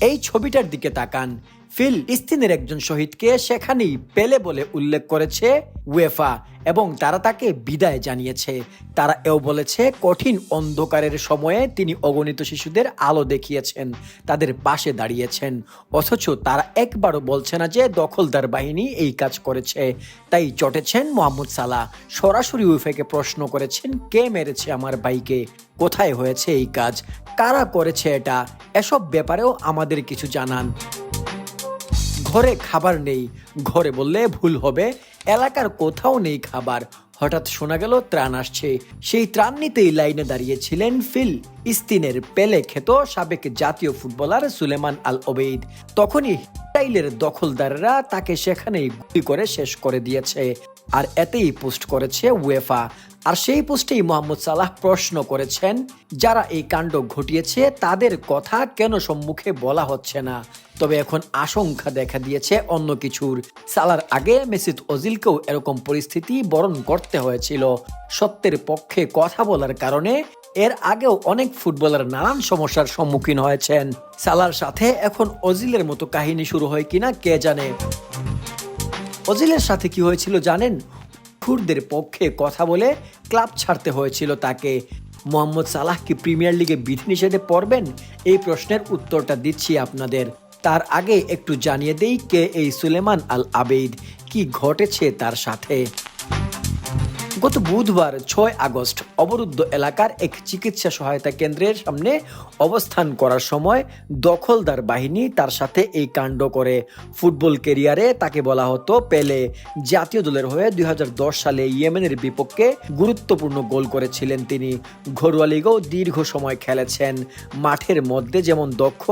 এই ছবিটার দিকে তাকান। ফিল ইস্তিনের একজন শহীদকে সেখানেই পেলে বলে উল্লেখ করেছে উয়েফা এবং তারা তাকে বিদায় জানিয়েছে। তারা এও বলেছে, কঠিন অন্ধকারের সময়ে তিনি অগণিত শিশুদের আলো দেখিয়েছেন, তাদের পাশে দাঁড়িয়েছেন। অথচ তারা একবারও বলছে না যে দখলদার বাহিনী এই কাজ করেছে। তাই চটেছেন মোহাম্মদ সালা সরাসরি উয়েফাকে প্রশ্ন করেছেন, কে মেরেছে আমার ভাইকে? কোথায় হয়েছে এই কাজ? কারা করেছে এটা? এসব ব্যাপারেও আমাদের কিছু জানান। ঘরে খাবার নেই। ঘরে বললে ভুল হবে। এলাকার কোথাও নেই খাবার। হঠাৎ শোনা গেল ত্রাণ আসছে। সেই ত্রাণ নিতেই লাইনে দাঁড়িয়েছিলেন ফিল। ইস্তিনের পেলে খেত সাবেক জাতীয় ফুটবলার সুলেমান আল ওবেইদ। তখনই টাইলের দখলদাররা তাকে সেখানেই গুলি করে শেষ করে দিয়েছে আর এতেই পোস্ট করেছে উয়েফা। আর সেই পোস্টেই মোহাম্মদ সালাহ প্রশ্ন করেছেন, যারা এই কাণ্ড ঘটিয়েছে তাদের কথা কেন সম্মুখে বলা হচ্ছে না? তবে এখন আশঙ্কা দেখা দিয়েছে অন্য কিছুর। সালার আগে মেসিদ অজিলকেও এরকম পরিস্থিতি বরণ করতে হয়েছিল। সত্যের পক্ষে কথা বলার কারণে এর আগেও অনেক ফুটবলার নানান সমস্যার সম্মুখীন হয়েছেন। সালার সাথে এখন অজিলের মতো কাহিনী শুরু হয় কিনা কে জানে? অজিলের সাথে কি হয়েছিল জানেন? খুরদের পক্ষে কথা বলে ক্লাব ছাড়তে হয়েছিল তাকে। মোহাম্মদ সালাহ কি প্রিমিয়ার লিগে বিধিনিষেধে পড়বেন? এই প্রশ্নের উত্তরটা দিচ্ছি আপনাদের। তার আগে একটু জানিয়ে দেই কে এই সুলেমান আল আবেদ কি ঘটেছে তার সাথে? গত বুধবার ছয় আগস্ট অবরুদ্ধ এলাকার এক চিকিৎসা সহায়তা কেন্দ্রের সামনে অবস্থান করার সময় দখলদার বাহিনী তার সাথে এই কাণ্ড করে। ফুটবল কেরিয়ারে তাকে বলা হতো পেলে। জাতীয় দলের হয়ে দুই সালে ইয়েমেনের বিপক্ষে গুরুত্বপূর্ণ গোল করেছিলেন তিনি। ঘরোয়া লিগেও দীর্ঘ সময় খেলেছেন। মাঠের মধ্যে যেমন দক্ষ,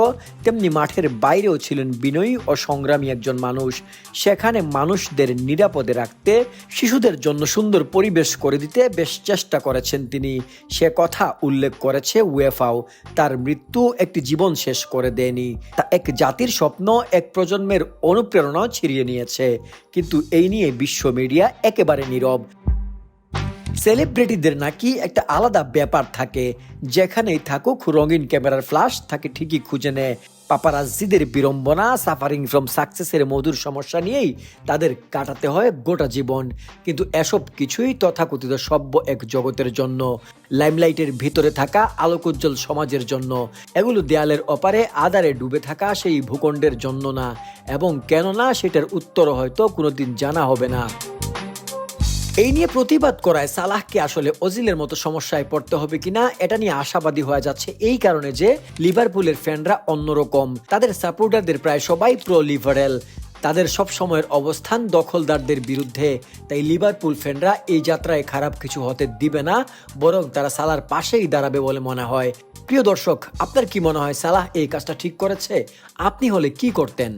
তেমনি মাঠের বাইরেও ছিলেন বিনয়ী ও সংগ্রামী একজন মানুষ। সেখানে মানুষদের নিরাপদে রাখতে শিশুদের জন্য সুন্দর পরিবেশ করে দিতে বেশ চেষ্টা করেছেন তিনি। সে কথা উল্লেখ করেছে ওয়েফাও তার মৃত্যু একটি জীবন শেষ করে দেয়নি। তা এক জাতির স্বপ্ন, এক প্রজন্মের অনুপ্রেরণা ছিড়িয়ে নিয়েছে। কিন্তু এই নিয়ে বিশ্ব মিডিয়া একেবারে নীরব। সেলিব্রিটিদের নাকি একটা আলাদা ব্যাপার থাকে। যেখানেই থাকুক, রঙিন ক্যামেরার ফ্লাশ তাকে ঠিকই খুঁজে নেয়। পাপারাজ্জিদের বিড়ম্বনা সাফারিং ফ্রম সাকসেসের মধুর সমস্যা নিয়েই তাদের কাটাতে হয় গোটা জীবন। কিন্তু এসব কিছুই তথাকথিত সভ্য এক জগতের জন্য। লাইমলাইটের ভিতরে থাকা আলোকোজ্জ্বল সমাজের জন্য। এগুলো দেয়ালের অপারে আদারে ডুবে থাকা সেই ভূখণ্ডের জন্য না। এবং কেননা সেটার উত্তর হয়তো কোনোদিন জানা হবে না। এই নিয়ে প্রতিবাদ করায় সালাহকে আসলে অজিলের মতো সমস্যায় পড়তে হবে কিনা, এটা নিয়ে আশাবাদী হয়ে যাচ্ছে। এই কারণে যে লিভারপুলের ফ্যানরা অন্যরকম। তাদের সাপোর্টারদের প্রায় সবাই প্রো লিভারেল তাদের সব সময়ের অবস্থান দখলদারদের বিরুদ্ধে। তাই লিভারপুল ফ্যানরা এই যাত্রায় খারাপ কিছু হতে দিবে না, বরং তারা সালার পাশেই দাঁড়াবে বলে মনে হয়। প্রিয় দর্শক, আপনার কি মনে হয় সালাহ এই কাজটা ঠিক করেছে? আপনি হলে কি করতেন?